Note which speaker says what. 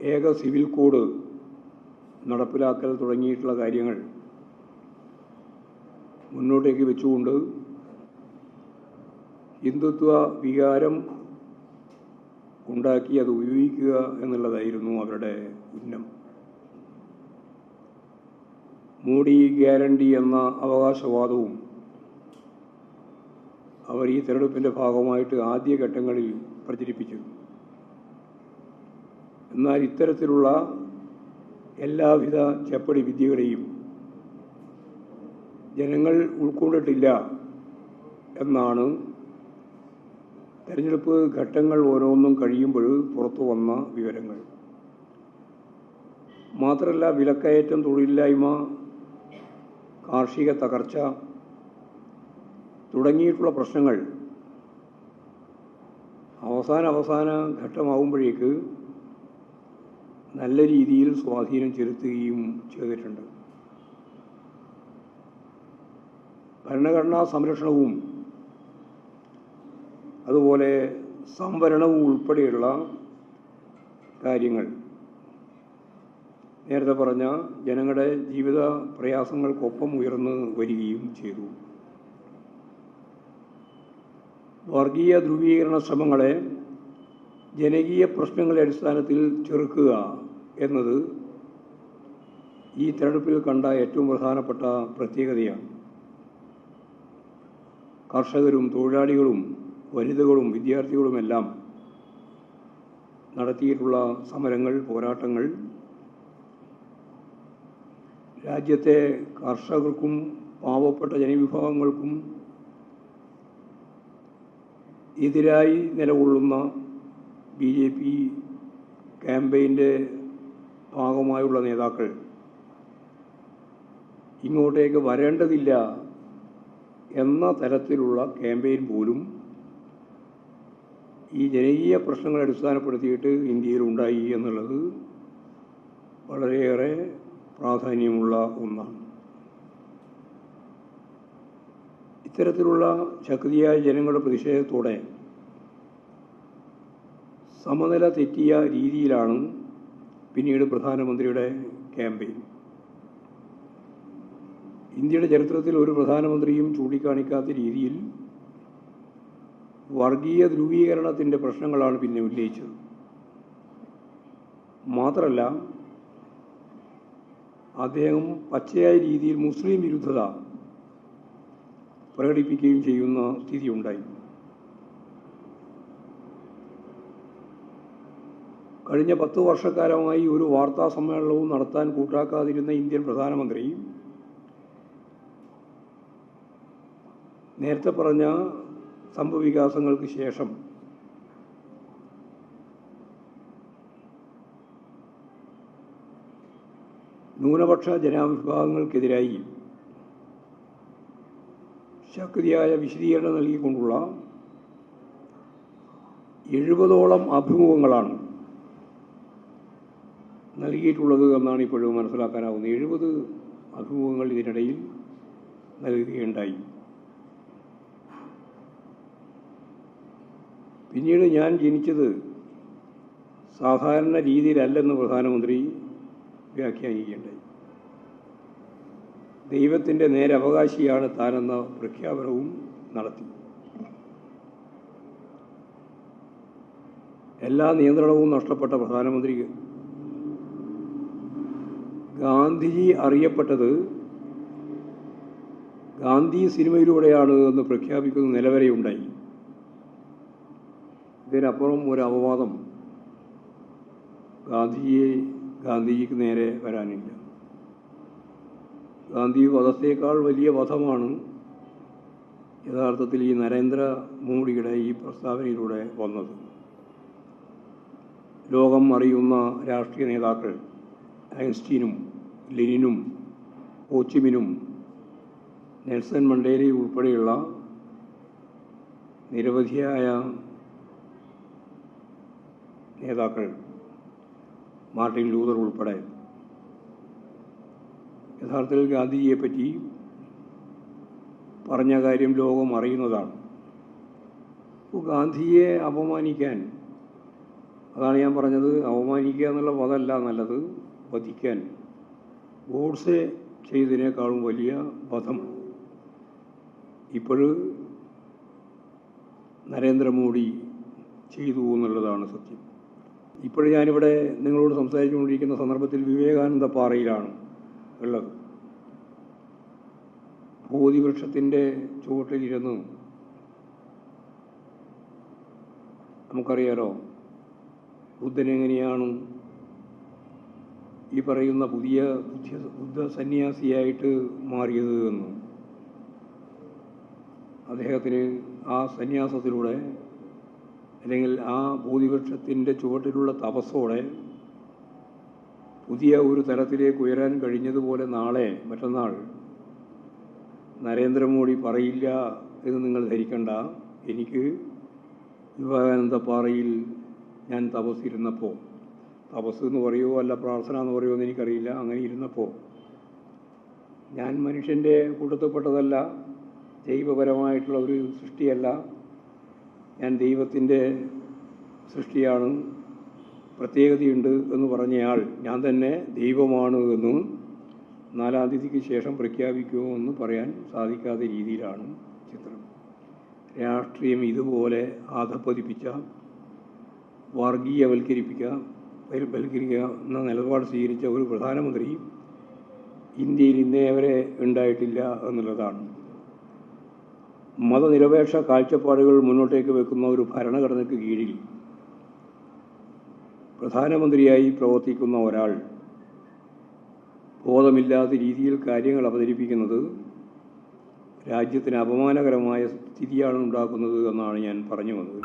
Speaker 1: ഏക civil code നടപ്പിലാക്കൽ തുടങ്ങിയിട്ടുള്ള കാര്യങ്ങൾ മുന്നോട്ടേക്ക് വെച്ചുകൊണ്ട് ഹിന്ദുത്വ വികാരം ഉണ്ടാക്കി അത് ഉപയോഗിക്കുക എന്നുള്ളതായിരുന്നു അവരുടെ ഉന്നം. മോഡി ഗ്യാരണ്ടി എന്ന അവകാശവാദവും അവർ ഈ തെരഞ്ഞെടുപ്പിന്റെ ഭാഗമായിട്ട് ആദ്യഘട്ടങ്ങളിൽ പ്രചരിപ്പിച്ചു എന്നാൽ ഇത്തരത്തിലുള്ള എല്ലാവിധ ചെപ്പടി വിദ്യകളെയും ജനങ്ങൾ ഉൾക്കൊണ്ടിട്ടില്ല എന്നാണ് തെരഞ്ഞെടുപ്പ് ഘട്ടങ്ങൾ ഓരോന്നും കഴിയുമ്പോൾ പുറത്തു വന്ന വിവരങ്ങൾ. മാത്രമല്ല വിലക്കയറ്റം തൊഴിലില്ലായ്മ കാർഷിക തകർച്ച തുടങ്ങിയിട്ടുള്ള പ്രശ്നങ്ങൾ അവസാന അവസാന ഘട്ടമാകുമ്പോഴേക്ക് നല്ല രീതിയിൽ സ്വാധീനം ചെലുത്തുകയും ചെയ്തിട്ടുണ്ട്. ഭരണഘടനാ സംരക്ഷണവും അതുപോലെ സംവരണവും ഉൾപ്പെടെയുള്ള കാര്യങ്ങൾ. നേരത്തെ പറഞ്ഞ ജനങ്ങളുടെ ജീവിത പ്രയാസങ്ങൾക്കൊപ്പം ഉയർന്നു വരികയും ചെയ്തു. വർഗീയ ധ്രുവീകരണ ശ്രമങ്ങളെ ജനകീയ പ്രശ്നങ്ങളെ അടിസ്ഥാനത്തിൽ ചെറുക്കുക എന്നത് ഈ തെരഞ്ഞെടുപ്പിൽ കണ്ട ഏറ്റവും പ്രധാനപ്പെട്ട പ്രത്യേകതയാണ്. കർഷകരും തൊഴിലാളികളും വനിതകളും വിദ്യാർത്ഥികളുമെല്ലാം നടത്തിയിട്ടുള്ള സമരങ്ങൾ പോരാട്ടങ്ങൾ രാജ്യത്തെ കർഷകർക്കും പാവപ്പെട്ട ജനവിഭാഗങ്ങൾക്കും എതിരായി നിലകൊള്ളുന്ന ബി ജെ പി ക്യാമ്പയിന്റെ ഭാഗമായുള്ള നേതാക്കൾ ഇങ്ങോട്ടേക്ക് വരേണ്ടതില്ല എന്ന തരത്തിലുള്ള ക്യാമ്പയിൻ പോലും ഈ ജനകീയ പ്രശ്നങ്ങളെ അടിസ്ഥാനപ്പെടുത്തിയിട്ട് ഇന്ത്യയിൽ ഉണ്ടായി എന്നുള്ളത് വളരെയേറെ പ്രാധാന്യമുള്ള ഒന്നാണ്. ഇത്തരത്തിലുള്ള ശക്തിയായ ജനങ്ങളുടെ പ്രതിഷേധത്തോടെ സമനില തെറ്റിയ രീതിയിലാണ് പിന്നീട് പ്രധാനമന്ത്രിയുടെ ക്യാമ്പയിൻ. ഇന്ത്യയുടെ ചരിത്രത്തിൽ ഒരു പ്രധാനമന്ത്രിയും ചൂണ്ടിക്കാണിക്കാത്ത രീതിയിൽ വർഗീയ ധ്രുവീകരണത്തിന്റെ പ്രശ്നങ്ങളാണ് പിന്നെ ഉന്നയിച്ചത്. മാത്രമല്ല അദ്ദേഹം പച്ചയായ രീതിയിൽ മുസ്ലിം വിരുദ്ധത പ്രകടിപ്പിക്കുകയും ചെയ്യുന്ന സ്ഥിതി കഴിഞ്ഞ പത്ത് വർഷക്കാലമായി ഒരു വാർത്താ സമ്മേളനവും നടത്താൻ കൂട്ടാക്കാതിരുന്ന ഇന്ത്യൻ പ്രധാനമന്ത്രി നേരത്തെ പറഞ്ഞ സംഭവവികാസങ്ങൾക്ക് ശേഷം ന്യൂനപക്ഷ ജനവിഭാഗങ്ങൾക്കെതിരായി ശക്തിയായ വിശദീകരണം നൽകിക്കൊണ്ടുള്ള എഴുപതോളം അഭിമുഖങ്ങളാണ് നൽകിയിട്ടുള്ളത് എന്നാണ് ഇപ്പോഴും മനസ്സിലാക്കാനാവുന്നത്. എഴുപത് അഭിമുഖങ്ങൾ ഇതിനിടയിൽ നൽകുകയുണ്ടായി. പിന്നീട് ഞാൻ ജനിച്ചത് സാധാരണ രീതിയിലല്ലെന്ന് പ്രധാനമന്ത്രി വ്യാഖ്യാനിക്കുകയുണ്ടായി. ദൈവത്തിന്റെ നേരവകാശിയാണ് താനെന്ന പ്രഖ്യാപനവും നടത്തി. എല്ലാ നിയന്ത്രണവും നഷ്ടപ്പെട്ട പ്രധാനമന്ത്രി ഗാന്ധിജി അറിയപ്പെട്ടത് ഗാന്ധി സിനിമയിലൂടെയാണ് എന്ന് പ്രഖ്യാപിക്കുന്ന നിലവരെ ഉണ്ടായി. ഇതിനപ്പുറം ഒരു അപവാദം ഗാന്ധിജിയെ ഗാന്ധിജിക്ക് നേരെ വരാനില്ല. ഗാന്ധി വധത്തേക്കാൾ വലിയ വധമാണ് യഥാർത്ഥത്തിൽ ഈ നരേന്ദ്ര മോഡിയുടെ ഈ പ്രസ്താവനയിലൂടെ വന്നത്. ലോകം അറിയുന്ന രാഷ്ട്രീയ നേതാക്കൾ ഐൻസ്റ്റീനും ലെനിനും ഹോച്ചിമിനും നെൽസൺ മണ്ടേലയും ഉൾപ്പെടെയുള്ള നിരവധിയായ നേതാക്കൾ മാർട്ടിൻ ലൂതർ ഉൾപ്പെടെ. യഥാർത്ഥത്തിൽ ഗാന്ധിജിയെപ്പറ്റി പറഞ്ഞ കാര്യം ലോകം അറിയുന്നതാണ്. അപ്പോൾ ഗാന്ധിയെ അപമാനിക്കാൻ അതാണ് ഞാൻ പറഞ്ഞത് അപമാനിക്കുക എന്നുള്ള പദമല്ല നല്ലത് വധിക്കാൻ ഗോഡ്സെ ചെയ്തതിനേക്കാളും വലിയ വധം ഇപ്പോൾ നരേന്ദ്രമോദി ചെയ്തു എന്നുള്ളതാണ് സത്യം. ഇപ്പോൾ ഞാനിവിടെ നിങ്ങളോട് സംസാരിച്ചുകൊണ്ടിരിക്കുന്ന സന്ദർഭത്തിൽ വിവേകാനന്ദ പാറയിലാണ് ഉള്ളത്. ബോധിവൃക്ഷത്തിന്റെ ചുവട്ടിലിരുന്ന് നമുക്കറിയാലോ ബുദ്ധൻ എങ്ങനെയാണ് ഈ പറയുന്ന പുതിയ ബുദ്ധ ബുദ്ധ സന്യാസിയായിട്ട് മാറിയത് എന്ന്. അദ്ദേഹത്തിന് ആ സന്യാസത്തിലൂടെ അല്ലെങ്കിൽ ആ ബോധിവൃക്ഷത്തിന്റെ ചുവട്ടിലുള്ള തപസ്സോടെ പുതിയ ഒരു തലത്തിലേക്ക് ഉയരാൻ കഴിഞ്ഞതുപോലെ നാളെ മറ്റന്നാൾ നരേന്ദ്രമോദി പറയില്ല എന്ന് നിങ്ങൾ ധരിക്കണ്ട. എനിക്ക് വിവേകാനന്ദ പാറയിൽ ഞാൻ തപസ്സിരുന്നപ്പോൾ തപസ് എന്ന് പറയുമോ അല്ല പ്രാർത്ഥന എന്ന് പറയുമോ എന്ന് എനിക്കറിയില്ല. അങ്ങനെ ഇരുന്നപ്പോൾ ഞാൻ മനുഷ്യന്റെ കൂട്ടത്തിൽപ്പെട്ടതല്ല ദൈവപരമായിട്ടുള്ള ഒരു സൃഷ്ടിയല്ല. ഞാൻ ദൈവത്തിന്റെ സൃഷ്ടിയാണ് പ്രത്യേകതയുണ്ട് എന്ന് പറഞ്ഞയാൾ ഞാൻ തന്നെ ദൈവമാണ് എന്നും നാലാം തീയതിക്ക് ശേഷം പ്രഖ്യാപിക്കുമോ എന്ന് പറയാൻ സാധിക്കാത്ത രീതിയിലാണ് ചിത്രം. രാഷ്ട്രീയം ഇതുപോലെ ആധപ്പതിപ്പിച്ച വർഗീയവൽക്കരിപ്പിക്കുക എന്ന നിലപാട് സ്വീകരിച്ച ഒരു പ്രധാനമന്ത്രി ഇന്ത്യയിൽ ഇന്നേ വരെ ഉണ്ടായിട്ടില്ല എന്നുള്ളതാണ്. മതനിരപേക്ഷ കാഴ്ചപ്പാടുകൾ മുന്നോട്ടേക്ക് വെക്കുന്ന ഒരു ഭരണഘടനയ്ക്ക് കീഴിൽ പ്രധാനമന്ത്രിയായി പ്രവർത്തിക്കുന്ന ഒരാൾ ബോധമില്ലാത്ത രീതിയിൽ കാര്യങ്ങൾ അവതരിപ്പിക്കുന്നത് രാജ്യത്തിന് അപമാനകരമായ സ്ഥിതിയാണ് ഉണ്ടാക്കുന്നത് എന്നാണ് ഞാൻ പറഞ്ഞു വന്നത്.